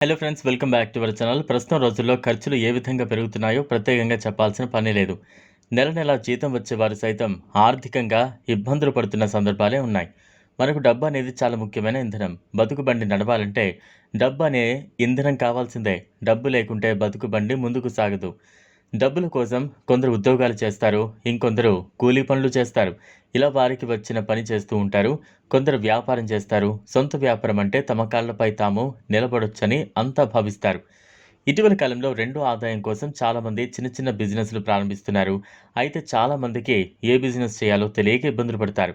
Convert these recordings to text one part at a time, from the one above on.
Hello friends welcome back to our channel ప్రస్తుతం రోజుల్లో ఖర్చులు ఏ విధంగా పెరుగుతున్నాయో ప్రత్యేకంగా చెప్పాల్సిన పని లేదు. నెల నెల జీతం వచ్చే వారు సైతం ఆర్థికంగా ఇబ్బందులు పడుతున్న సందర్భాలే ఉన్నాయి. మనకు డబ్బు అనేది చాలా ముఖ్యమైన ఇంధనం. బతుకు బండి నడవాలంటే డబ్బు అనే ఇంధనం కావాల్సిందే. డబ్బు లేకుంటే బతుకు బండి ముందుకు సాగదు. డబ్బుల కోసం కొందరు ఉద్యోగాలు చేస్తారు ఇంకొందరు కూలీ పనులు చేస్తారు. ఇలా వారికి వచ్చిన పని చేస్తూ ఉంటారు కొందరు వ్యాపారం చేస్తారు. సొంత వ్యాపారం అంటే తమ కాళ్ళపై తాము నిలబడొచ్చని అంతా భావిస్తారు. ఇటీవల కాలంలో రెండో ఆదాయం కోసం చాలామంది చిన్న చిన్న బిజినెస్లు ప్రారంభిస్తున్నారు. అయితే చాలామందికి ఏ బిజినెస్ చేయాలో తెలియక ఇబ్బందులు పడతారు.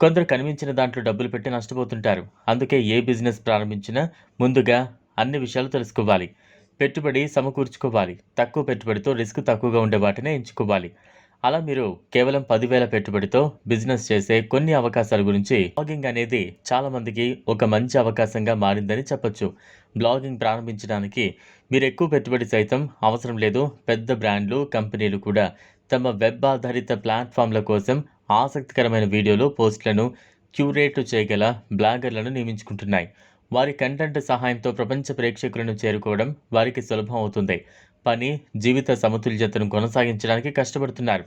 కొందరు కనిపించిన దాంట్లో డబ్బులు పెట్టి నష్టపోతుంటారు. అందుకే ఏ బిజినెస్ ప్రారంభించినా ముందుగా అన్ని విషయాలు తెలుసుకోవాలి. పెట్టుబడి సమకూర్చుకోవాలి. తక్కువ పెట్టుబడితో రిస్క్ తక్కువగా ఉండే వాటినే ఎంచుకోవాలి. అలా మీరు కేవలం పదివేల పెట్టుబడితో బిజినెస్ చేసే కొన్ని అవకాశాల గురించి బ్లాగింగ్ అనేది చాలామందికి ఒక మంచి అవకాశంగా మారిందని చెప్పొచ్చు. బ్లాగింగ్ ప్రారంభించడానికి మీరు ఎక్కువ పెట్టుబడి సైతం అవసరం లేదు. పెద్ద బ్రాండ్లు కంపెనీలు కూడా తమ వెబ్ ఆధారిత ప్లాట్ఫామ్ల కోసం ఆసక్తికరమైన వీడియోలు పోస్టులను క్యూరేట్ చేయగల బ్లాగర్లను నియమించుకుంటున్నాయి. వారి కంటెంట్ సహాయంతో ప్రపంచ ప్రేక్షకులను చేరుకోవడం వారికి సులభం అవుతుంది. పని జీవిత సమతుల్యతను కొనసాగించడానికి కష్టపడుతున్నారు.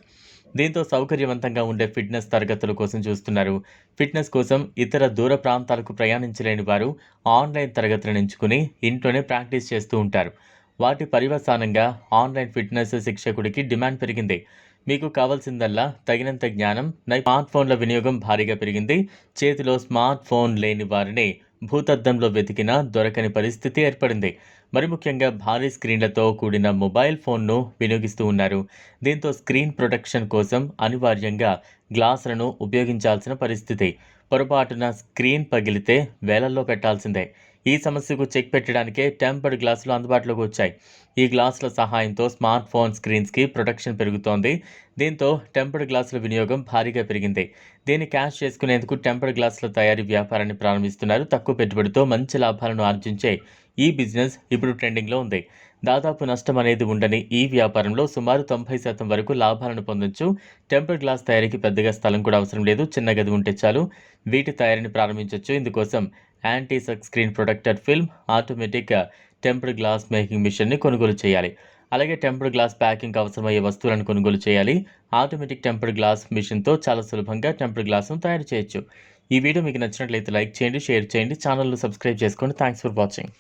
దీంతో సౌకర్యవంతంగా ఉండే ఫిట్నెస్ తరగతుల కోసం చూస్తున్నారు. ఫిట్నెస్ కోసం ఇతర దూర ప్రాంతాలకు ప్రయాణించలేని వారు ఆన్లైన్ తరగతులను ఎంచుకుని ఇంట్లోనే ప్రాక్టీస్ చేస్తూ ఉంటారు. వాటి పర్యవసానంగా ఆన్లైన్ ఫిట్నెస్ శిక్షకుడికి డిమాండ్ పెరిగింది. మీకు కావాల్సిందల్లా తగినంత జ్ఞానం స్మార్ట్ ఫోన్ల వినియోగం భారీగా పెరిగింది. చేతిలో స్మార్ట్ ఫోన్ లేని వారిని భూతద్దంలో వెతికినా దొరకని పరిస్థితి ఏర్పడింది. మరి ముఖ్యంగా భారీ స్క్రీన్లతో కూడిన మొబైల్ ఫోన్ను వినియోగిస్తూ ఉన్నారు. దీంతో స్క్రీన్ ప్రొటెక్షన్ కోసం అనివార్యంగా గ్లాసులను ఉపయోగించాల్సిన పరిస్థితి. పొరపాటున స్క్రీన్ పగిలితే వేలల్లో పెట్టాల్సిందే. ఈ సమస్యకు చెక్ పెట్టడానికే టెంపర్డ్ గ్లాసులు అందుబాటులోకి వచ్చాయి. ఈ గ్లాసుల సహాయంతో స్మార్ట్ ఫోన్ స్క్రీన్స్కి ప్రొటెక్షన్ పెరుగుతోంది. దీంతో టెంపర్డ్ గ్లాసుల వినియోగం భారీగా పెరిగింది. దీన్ని క్యాష్ చేసుకునేందుకు టెంపర్డ్ గ్లాసుల తయారీ వ్యాపారాన్ని ప్రారంభిస్తున్నారు. తక్కువ పెట్టుబడితో మంచి లాభాలను ఆర్జించే ఈ బిజినెస్ ఇప్పుడు ట్రెండింగ్లో ఉంది. దాదాపు నష్టం అనేది ఉండని ఈ వ్యాపారంలో సుమారు తొంభై శాతం వరకు లాభాలను పొందొచ్చు. టెంపర్ గ్లాస్ తయారీకి పెద్దగా స్థలం కూడా అవసరం లేదు. చిన్న గది ఉంటే చాలు. వీటి తయారీని ప్రారంభించవచ్చు ఇందుకోసం anti suck screen protector film automatic tempered glass making మిషన్ని కొనుగోలు చేయాలి. అలాగే టెంపర్డ్ గ్లాస్ ప్యాకింగ్ అవసరమయ్యే వస్తువులను కొనుగోలు చేయాలి. ఆటోమేటిక్ టెంపర్డ్ గ్లాస్ మిషన్తో చాలా సులభంగా టెంపర్డ్ గ్లాస్ను తయారు చేయొచ్చు. ఈ వీడియో మీకు నచ్చినట్లయితే లైక్ చేయండి షేర్ చేయండి ఛానల్ను సబ్స్క్రైబ్ చేసుకోండి థ్యాంక్స్ ఫర్ వాచింగ్.